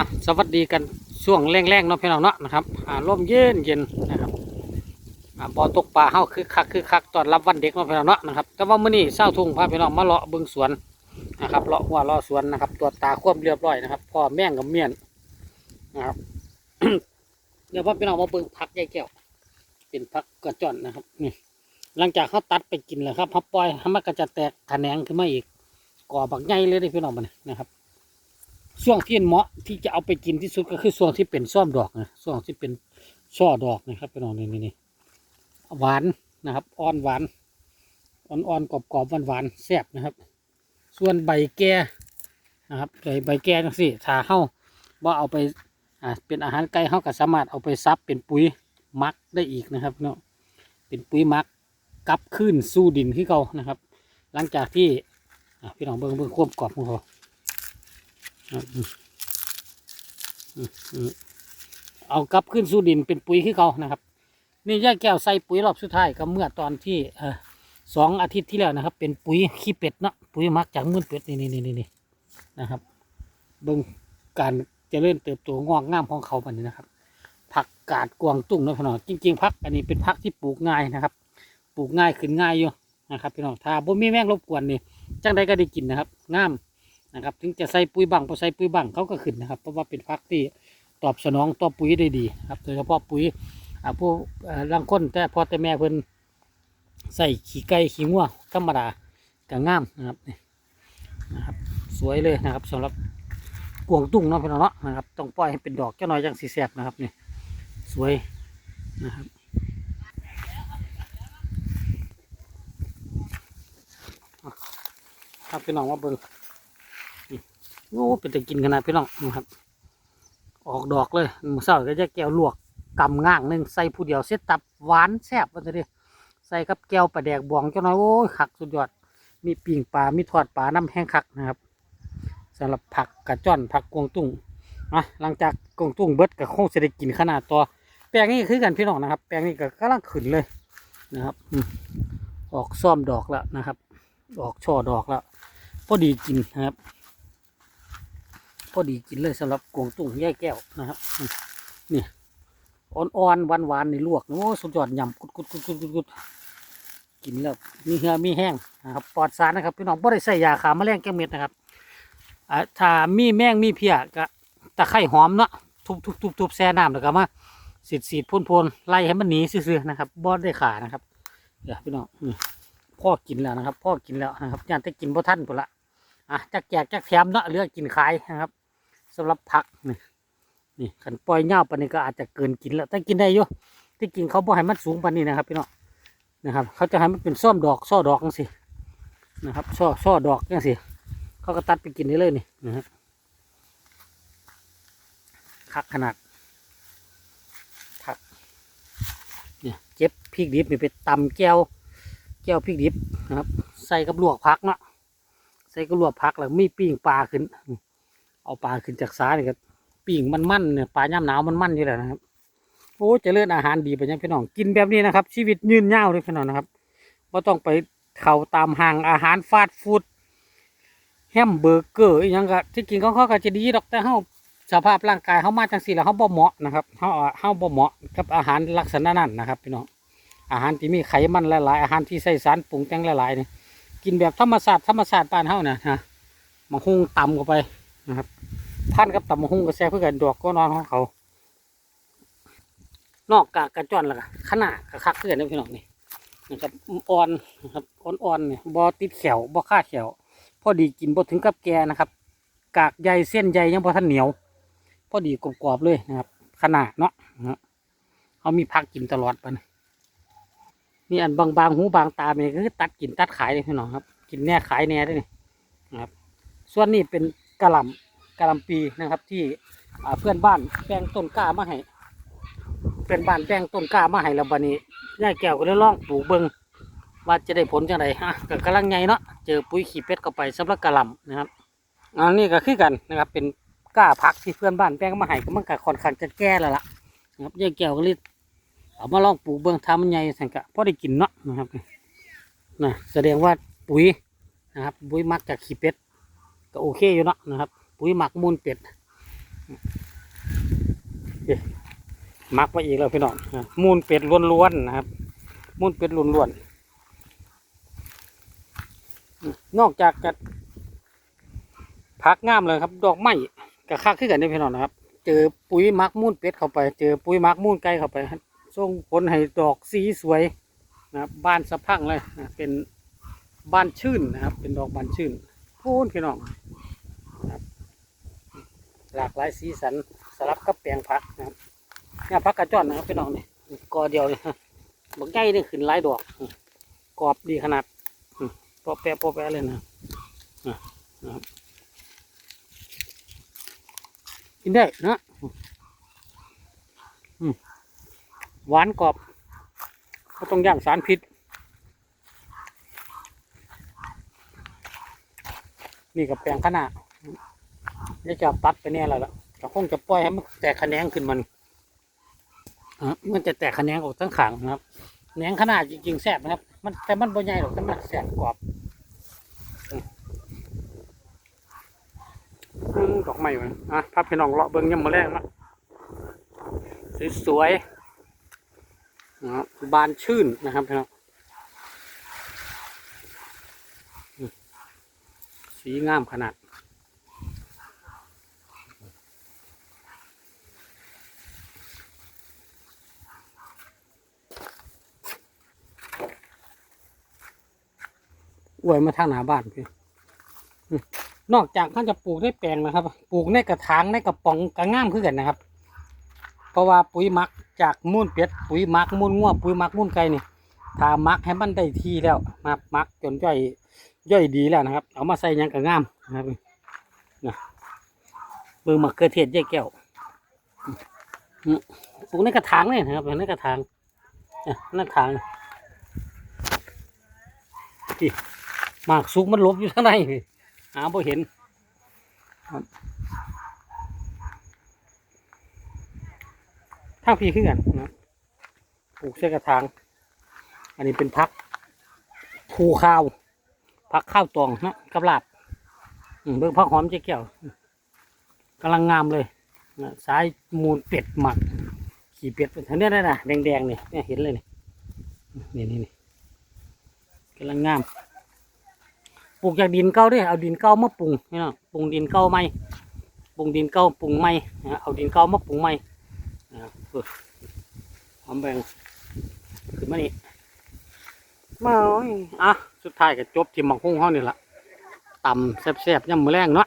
อะสวัสดีกันช่วงแรงๆเนาะพี่น้องเนาะนะครับอ่าลมเย็นเย็นนะครับอ่าบ่อตกปลาเฮาคือคักคือคักตอนรับวันเด็กเนาะพี่น้องเนาะนะครับแต่ว่ามื้อนี้เช้าทุ่งพาพี่น้องมาเลาะเบิ่งสวนนะครับเลาะหัวเลาะสวนนะครับตรวจตาควบเรียบร้อยนะครับพ่อแม่งกับเมียนนะครับเดี๋ยวพ่อพี่น้องมาเบิ่งผักใหญ่แก้วเป็นผักกระจอนนะครับนี่หลังจากเขาตัดไปกินแล้วครับเขาปล่อยให้มันก็จะแตกแขนงขึ้นมาอีกก่อบักใหญ่เลยเด้อพี่น้องมันนะครับ ช่วงที่เหมาะที่จะเอาไปกินที่สุดก็คือช่วงที่เป็นซ่อมดอกนะช่วงที่เป็นช่อดอกนะครับพี่น้องนี่นี่นี่หวานนะครับอ่อนหวานอ่อนอ่อนกรอบกรอบหวานหวานๆแซ่บนะครับ ส่วนใบแก่นะครับใบใบแก่จังสิถ้าเข้าว่าเอาไปอ่าเป็นอาหารไก่เข้าก็สามารถเอาไปซับเป็นปุ๋ยมักได้อีกนะครับเนาะเป็นปุ๋ยมักกลับขึ้นสู่ดินที่เขานะครับ หลังจากที่พี่น้องเบิ่งเบิ่งควบกรอบของเขาอืมอืมอืมอืม เอากลับขึ้นสู่ดินเป็นปุ๋ยขึ้นเขานะครับ นี่ย่าแก้วใส่ปุ๋ยรอบสุดท้ายก็เมื่อตอนที่สองอาทิตย์ที่แล้วนะครับ เป็นปุ๋ยขี้เป็ดเนาะปุ๋ยมักจากมูลเป็ดนี่นี่นี่นี่นะครับเบิ่งการเจริญเติบโตงอกงามของเขาบันนี้นะครับผักกาดกวางตุ้งนะพี่น้องจริงๆผักอันนี้เป็นผักที่ปลูกง่ายนะครับ ปลูกง่ายขึ้นง่ายอยู่นะครับพี่น้องถ้าบ่มีแมงรบกวนนี่จังใดก็ได้กินนะครับงาม นะครับ ถึงจะใส่ปุ๋ยบังพอใส่ปุ๋ยบังเขาก็ขึ้นนะครับ เพราะว่าเป็นฟักที่ตอบสนองต่อปุ๋ยได้ดีครับโดยเฉพาะปุ๋ยอาผู้อ่าลังคนแต่พอแต่แม่เพิ่นใส่ขี้ไก่ขี้งัวธรรมดาก็งามนะครับนี่นะครับ สวยเลยนะครับสำหรับกวางตุ้งเนาะพี่น้องเนาะนะครับต้องปล่อยให้เป็นดอกเจ้าหน่อยจังสีแสบนะครับนี่สวยนะครับครับพี่น้องว่าเบิ่ง โอ้เป็นแต่กินขนาดพี่น้องนะครับ ออกดอกเลยมือเศร้าก็จะแก้วลวกกำง่างหนึ่งใส่ผู้เดียวเสียตับหวานแซ่บว่าจะดิใส่กับแก้วปลาแดกบวงเจ้าน้อยโอ้ยขักสุดยอด มีปิ่งปลา มีทอดปลาน้ำแห้งคักนะครับสำหรับผักกระจ้อนผักกวงตุ้งอะหลังจากกวงตุ้งเบิดก็คงจะได้กินขนาดตัวแปลงนี้คือกันพี่น้องนะครับ แปลงนี้ก็กำลังขึ้นเลยนะครับอออกซ่อมดอกแล้วนะครับ ออกช่อดอกแล้วพอดีกินนะครับ พอดีกินเลยสำหรับกวงตุ้งแย่แก้วนะครับนี่อ่อนๆหวานๆในลวกโอ้สุดยอดยำกุดกุดกุดกุดกุดกุดกินแล้วมีเหือมีแห้งนะครับปลอดสารนะครับพี่น้องบ่ได้ใส่ยาขาแมลงแก้เม็ดนะครับอ่าถ้ามีแมงมีเพียก็ตะไคร่หอมเนาะทุบทุบทุบทุบแช่น้ำแล้วก็มาสีดสีดพ่นพ่นไล่ให้มันหนีซื่อๆนะครับบ่ได้ขานะครับเดี๋ยวพี่น้องพ่อกินแล้วนะครับพ่อกินแล้วนะครับยานแต่กินบ่ทันพุ่นละอะจักแจกจักแถมเนาะเลือกกินขายนะครับ สำหรับผักนี่นี่ขันปล่อยเงาปานนี้ก็อาจจะเกินกินแล้วแต่กินได้อยู่ที่กินเขาบ่ให้มันสูงปานนี้นะครับพี่น้องนะครับ เขาจะให้มันเป็นซ่อมดอกซ่อดอกจังสินะครับซ่อซ่อดอกจังสิเขาก็ตัดไปกินได้เลยนี่นะครับคักขนาดผักเนี่ยเจ็บพริกดิบนี่ไปตำแก้วแก้วพริกดิบนะครับ ใส่กับลวกผักเนาะใส่กับลวกผักแล้วมีปิ้งปลาขึ้น เอาปลาขึ้นจากสาเนี่ยก็ปิ่งมันมันเนี่ยปลาย่ำหนาวมันมันอยู่แล้วนะครับ โอ้จะเลือนอาหารดีไปยังพี่น้องกินแบบนี้นะครับ ชีวิตยืนยาวเลยพี่น้องนะครับว่าต้องไปเข่าตามห้างอาหารฟาสต์ฟู้ดแฮมเบอร์เกอร์อหยังก็ที่กินเของเขาก็จะดีดอกแต่เขาสภาพร่างกายเขามาจังสี่แล้วเขาบ่เหมาะนะครับเขาเขาบ่เหมาะกับอาหารลักษณะนั้นนะครับพี่น้องอาหารที่มีไขมันหลายๆอาหารที่ใส่สารปรุงแต่งหลายๆเนี่ยกินแบบธรรมชาติธรรมชาติบ้านเฮานะฮะมาหุงต่ำเข้าไป นะครับพันกับตำมะฮุ่งกับแซ่เพื่อกันดอกก็นอนของเขา นอกกากกระจอนล้วก็ขนาดกระคักเพื่อนนะพี่น้องนี่นะครับอ่อนนะครับอ่อนๆเนี่ยบอติดแขวบอค่าแขวพอดีกินบอถึงกับแกนะครับ กากใยเส้นใยยังบอท่านเหนียว พอดีกรอบๆเลยนะครับ ขนาดเนาะนะเขามีพักกินตลอดไปนะนี่อันบางๆหูบางตาเนี่ยคือตัดกินตัดขายเลยพี่น้องครับ กินแน่ขายแน่ด้วยนี่นะครับ ส่วนนี้เป็น กระหล่ำกะหล่ำปีนะครับ ที่เพื่อนบ้านแปลงต้นกล้ามาให้เพื่อนบ้านแปลงต้นกล้ามาให้แล้วบัดนี้ยายแก้วก็เลยลองปลูกเบิงว่าจะได้ผลจังไดฮะก็กำลังไงเนาะเจอปุ๋ยขี้เป็ดเข้าไปสำหรับกะหล่ำนะครับอันนี้ก็คือกันนะครับ เป็นกล้าพักที่เพื่อนบ้านแปลงมาให้ก็มันก็ค่อนข้างจะแก่แล้วล่ะนะครับยายแก้วก็เลยเอามาลองปลูกเบิ่งทำมันใหญ่สังกะพอได้กินเนาะนะครับนะแสดงว่าปุ๋ยนะครับปุ๋ยมักจากขี้เป็ด ก็โอเคอยู่เนาะนะครับ ปุ๋ยหมักมูลเป็ดหมักไว้อีกแล้วพี่น้องอะมูลเป็ดล้วนๆนะครับ มูลเป็ดล้วนๆนอกจากจะพักงามเลยครับ ดอกไม้กับค่าขึ้นกันนี่พี่น้องนะครับ เจอปุ๋ยหมักมูลเป็ดเข้าไป เจอปุ๋ยหมักมูลไก่เข้าไปส่งผลให้ดอกสีสวยนะครับบานสะพังเลยนะเป็นบานชื่นนะครับ เป็นดอกบานชื่น พูนพี่น้องหลากหลายสีสันสลับกับแปลงผักนะครับเนี่ยผักกระจอนนะครับพี่น้องนี่กอเดียวเลยบักใหญ่นี่ขึ้นหลายดอกกรอบดีขนาดอืมปอแปะปอแปะเลยนะนะครับกินได้นะหวานกรอบก็ต้องย่างสารพิษ นี่กับแปลงขนาดนี่จะตัดไปเนี่ยแล้วล่ะก็คงจะปล่อยให้มันแตกแขนงขึ้นมันอะมันจะแตกแขนงออกทั้งขางนะครับแหนงขนาดจริงๆแสบนะครับ มันแต่มันบ่ใหญ่หรอกแต่มันแสบกรอบอืมอืมดอกไม้มันอะพาพี่น้องเลาะเบิ้งยามมาแรกนะสวยๆนะครับบานชื่นนะครับพี่น้อง สีงามขนาด อวยมาทางหน้าบ้านพี่นอกจากเขาจะปลูกในแปลงนะครับ ปลูกในกระถางในกระป๋องกระง่ามขึ้นกันนะครับ เพราะว่าปุ๋ยมักจากมูลเป็ดปุ๋ยมักมูลงัวปุ๋ยมักมูลไก่นี่ถ้ามักให้มันได้ที่แล้วมามักจนย่อย ย่อยดีแล้วนะครับ เอามาใส่ยังกระงามนะครับนะเบิ่งมะเขือเทศยายแก้วปลูกในกระถางเลยนะครับในกระถางนี่นกระถางที่หมากสุกมันลบอยู่ข้างในนี่หาบ่เห็นครับทางพีขึ้นกันนะปลูกใส่กระถาง อันนี้เป็นพักภูข้าว ผักข้าวตองนะกับลาบเบิ่งผักหอมเจ๊แก้วกำลังงามเลยสายมูลเป็ดหมัก ขี่เป็ดเห็นได้นะแดงๆนี่เนี่ยเห็นเลยนี่นี่นี่นี่กำลังงามปลูกจากดินเก่าด้วยเอาดินเก่ามาปรุงนี่นะปรุงดินเก่าใหม่ปรุงดินเก่าปรุงใหม่เอาดินเก่ามาปรุงใหม่นะหอมแบงขึ้นมานี่ มาอ้ยอะ สุดท้ายก็จบที่มักหุ้งเขานี่ละต่ำแซ่บๆย่ำมือแรงเนาะ